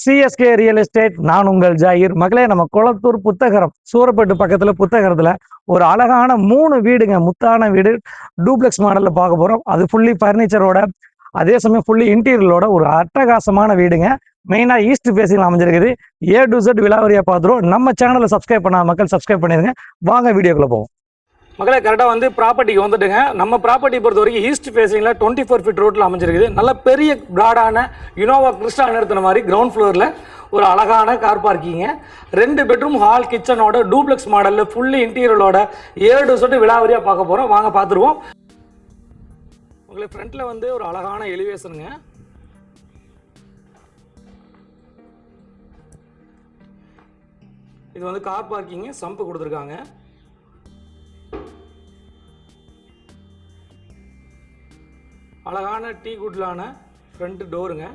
CSK real estate நான் உங்கள் ஜாகிர். மகளே நம்ம குளத்தூர் புத்தகரம் சூரப்பேட்டு பக்கத்தில் புத்தகரத்தில் ஒரு அழகான மூணு வீடுங்க. முத்தான வீடு டூப்ளெக்ஸ் மாடலில் பார்க்க போகிறோம் அது ஃபுல்லி ஃபர்னிச்சரோட அதே சமயம் ஃபுல்லி இன்டீரியரோட ஒரு அட்டகாசமான வீடுங்க. மெயினாக ஈஸ்ட் ஃபேஸிங் அமைஞ்சிருக்குது. ஏ டு செட் விலாவரியா பார்த்துருவோம். நம்ம சேனலை சப்ஸ்கிரைப் பண்ணாத மக்கள் சப்ஸ்கிரைப் பண்ணிடுங்க வாங்க வீடியோக்குள்ளே போவோம். மக்களே கரெக்டாக வந்து ப்ராப்பர்ட்டிக்கு வந்துட்டுங்க. நம்ம ப்ராப்பர்ட்டி பொறுத்த வரைக்கும் ஈஸ்ட் ஃபேஸிங்கில் டுவெண்ட்டி ஃபோர் ஃபீட் ரோட்டில் அமைஞ்சிருக்குது. நல்ல பெரிய ப்ராடான இனோவா கிறிஸ்டா நிறுத்தின மாதிரி கிரவுண்ட் ஃப்ளோரில் ஒரு அழகான கார் பார்க்கிங்க ரெண்டு பெட்ரூம் ஹால் கிச்சனோட டூப்ளெக்ஸ் மாடலில் ஃபுல்லி இன்டீரியரோட ஏழு சொட்டு விலாவரியாக பார்க்க போகிறோம் வாங்க பார்த்துருவோம். உங்களுக்கு ஃப்ரண்ட்டில் வந்து ஒரு அழகான எலிவேஷனுங்க இது வந்து கார் பார்க்கிங்கு சம்பு கொடுத்துருக்காங்க. அழகான டீ குட்லான ஃப்ரண்ட் டோருங்க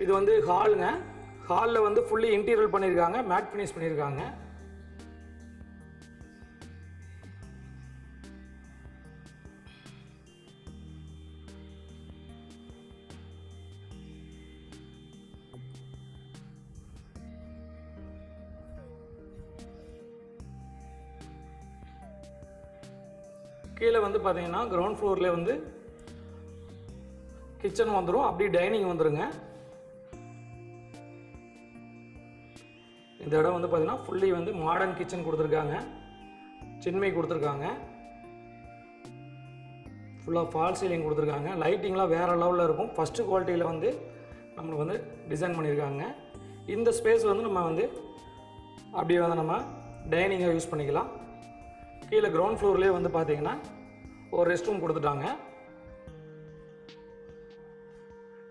இது வந்து ஹாலுங்க ஹாலில் வந்து ஃபுல்லி இன்டீரியர் பண்ணியிருக்காங்க மேட் ஃபினிஷ் பண்ணியிருக்காங்க கீழே வந்து பார்த்தீங்கன்னா கிரவுண்ட் ஃப்ளோரில் வந்து கிச்சன் வந்துடும் அப்படி டைனிங் வந்துடுங்க இந்த இடம் வந்து பார்த்தீங்கன்னா ஃபுல்லி வந்து மாடர்ன் கிச்சன் கொடுத்துருக்காங்க. சின்மை கொடுத்துருக்காங்க. ஃபுல்லாக ஃபால் சீலிங் கொடுத்துருக்காங்க. லைட்டிங்லாம் வேறு லெவலில் இருக்கும். ஃபஸ்ட்டு குவாலிட்டியில் வந்து நம்மளுக்கு வந்து டிசைன் பண்ணியிருக்காங்க. இந்த ஸ்பேஸ் வந்து நம்ம வந்து அப்படியே வந்து நம்ம டைனிங்காக யூஸ் பண்ணிக்கலாம். கீழே கிரவுண்ட் ஃப்ளோர்லேயே வந்து பார்த்தீங்கன்னா ஒரு ரெஸ்ட் ரூம் கொடுத்துட்டாங்க.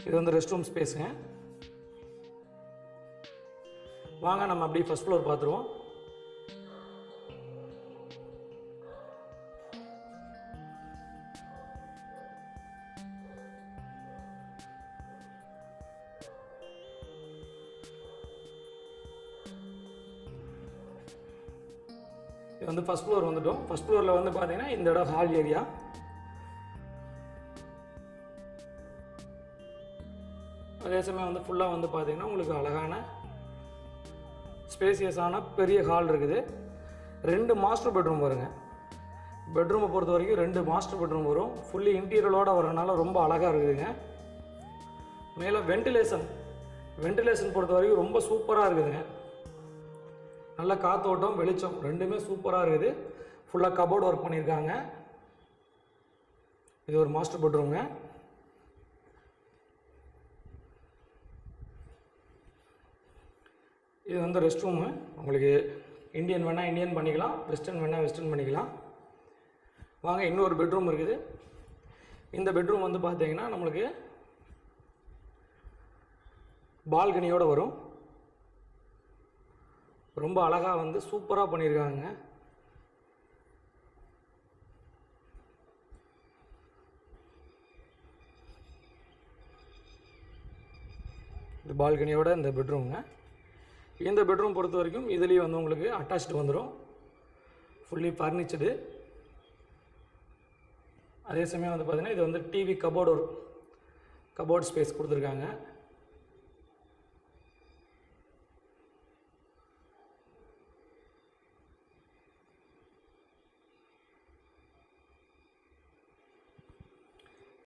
இது வந்து ரெஸ்ட் ரூம் ஸ்பேஸுங்க வாங்க நம்ம அப்படியே ஃபஸ்ட் ஃப்ளோர் பார்த்துருவோம். இது வந்து ஃபஸ்ட் ஃப்ளோர் வந்துட்டோம். ஃபஸ்ட் ஃப்ளோரில் வந்து பார்த்தீங்கன்னா இந்த இடம் ஹால் ஏரியா அதே சமயம் வந்து ஃபுல்லாக வந்து பார்த்தீங்கன்னா உங்களுக்கு அழகான ஸ்பேசியஸான பெரிய ஹால் இருக்குது. ரெண்டு மாஸ்டர் பெட்ரூம் வருங்க. பெட்ரூமை பொறுத்த வரைக்கும் ரெண்டு மாஸ்டர் பெட்ரூம் வரும். ஃபுல்லி இன்டீரியலோடு வரனால ரொம்ப அழகாக இருக்குதுங்க. மேலே வென்டிலேஷன் வென்டிலேஷன் பொறுத்த வரைக்கும் ரொம்ப சூப்பராக இருக்குதுங்க. நல்ல காத்தோட்டம் வெளிச்சம். ரெண்டுமே சூப்பராக இருக்குது. ஃபுல்லாக கபோர்டு ஒர்க் பண்ணியிருக்காங்க. இது ஒரு மாஸ்டர் பெட்ரூம்ங்க இது வந்து ரெஸ்ட் ரூமு உங்களுக்கு இந்தியன் வேணால் இந்தியன் பண்ணிக்கலாம் வெஸ்டர்ன் வேணால் வெஸ்டர்ன் பண்ணிக்கலாம். வாங்க இன்னொரு பெட்ரூம் இருக்குது. இந்த பெட்ரூம் வந்து பார்த்தீங்கன்னா நம்மளுக்கு பால்கனியோடு வரும். ரொம்ப அழகாக வந்து சூப்பராக பண்ணியிருக்காங்க இது பால்கனியோட இந்த பெட்ரூம்ங்க இந்த பெட்ரூம் பொறுத்த வரைக்கும் இதுலேயும் வந்து உங்களுக்கு அட்டாச்சு வந்துடும் ஃபுல்லி ஃபர்னிச்சடு அதே சமயம் வந்து பார்த்திங்கன்னா இது வந்து டிவி கபோர்டு ஒரு கபோர்ட் ஸ்பேஸ் கொடுத்துருக்காங்க.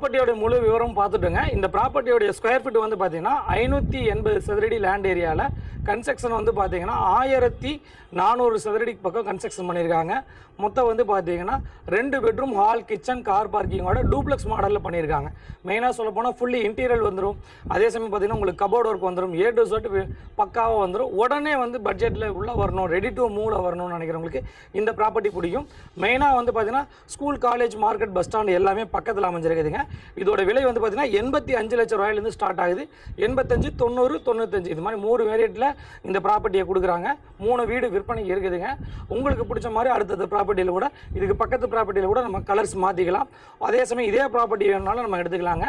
ப்ராப்பர்ட்டியோட முழு விவரம் பார்த்துட்டுங்க. இந்த ப்ராப்பர்ட்டியோடைய ஸ்கொயர் ஃபீட் வந்து பார்த்தீங்கன்னா ஐநூற்றி எண்பது சதுரடி லேண்ட் ஏரியாவில் கன்ஸ்ட்ரக்ஷன் வந்து பார்த்தீங்கன்னா ஆயிரத்தி நானூறு சதுரடிக்கு பக்கம் கன்ஸ்ட்ரக்ஷன் பண்ணியிருக்காங்க மொத்தம் வந்து பார்த்தீங்கன்னா ரெண்டு பெட்ரூம் ஹால் கிச்சன் கார் பார்க்கிங்கோட டூப்ளெக்ஸ் மாடலில் பண்ணியிருக்காங்க மெயினாக சொல்ல போனால் ஃபுல்லி இன்டீரியர் வந்துடும் அதே சமயம் பார்த்தீங்கன்னா உங்களுக்கு கபோர்ட் ஒர்க் வந்துடும் ஏ டு சொட் பக்காவாக வந்துடும் உடனே வந்து பட்ஜெட்டில் உள்ளே வரணும். ரெடி டு மூவில் வரணும்னு நினைக்கிறவங்களுக்கு இந்த ப்ராப்பர்ட்டி பிடிக்கும். மெயினாக வந்து பார்த்தீங்கன்னா school college market bus stand எல்லாமே பக்கத்தில் அமைஞ்சிருக்குதுங்க. இதோட விலை வந்து பார்த்தீங்கன்னா எண்பத்தி அஞ்சு லட்சம் ரூபாயிலேருந்து ஸ்டார்ட் ஆகுது. எண்பத்தஞ்சு தொண்ணூறு தொண்ணூத்தஞ்சு. இது மாதிரி மூணு வேரியட்டில் இந்த ப்ராப்பர்ட்டியை கொடுக்குறாங்க. மூணு வீடு விற்பனைக்கு இருக்குதுங்க. உங்களுக்கு பிடிச்ச மாதிரி அடுத்தது ப்ராப்பர்ட்டியில் கூட இதுக்கு பக்கத்து ப்ராப்பர்ட்டியில் கூட நம்ம கலர்ஸ் மாற்றிக்கலாம் அதே சமயம் இதே ப்ராப்பர்ட்டி வேணுனாலும் நம்ம எடுத்துக்கலாங்க.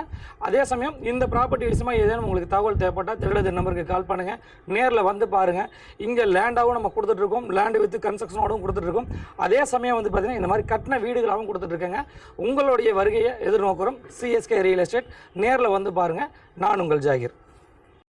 அதே சமயம் இந்த ப்ராப்பர்ட்டி விஷயமா ஏதேனும் உங்களுக்கு தகவல் தேவைப்பட்டால் திருடது நம்பருக்கு கால் பண்ணுங்கள் நேரில் வந்து பாருங்கள் இங்கே லேண்டாகவும் நம்ம கொடுத்துட்ருக்கோம் லேண்டு வித்து கன்ஸ்ட்ரக்ஷனோடும் கொடுத்துட்ருக்கோம் அதே சமயம் வந்து பார்த்திங்கன்னா இந்த மாதிரி கட்டின வீடுகளாகவும் கொடுத்துட்ருக்கேங்க உங்களுடைய வருகையை எதிர்நோக்குறோம். சிஎஸ்கே ரியல் எஸ்டேட் நேரில் வந்து பாருங்கள் நான் உங்கள் ஜாகிர்.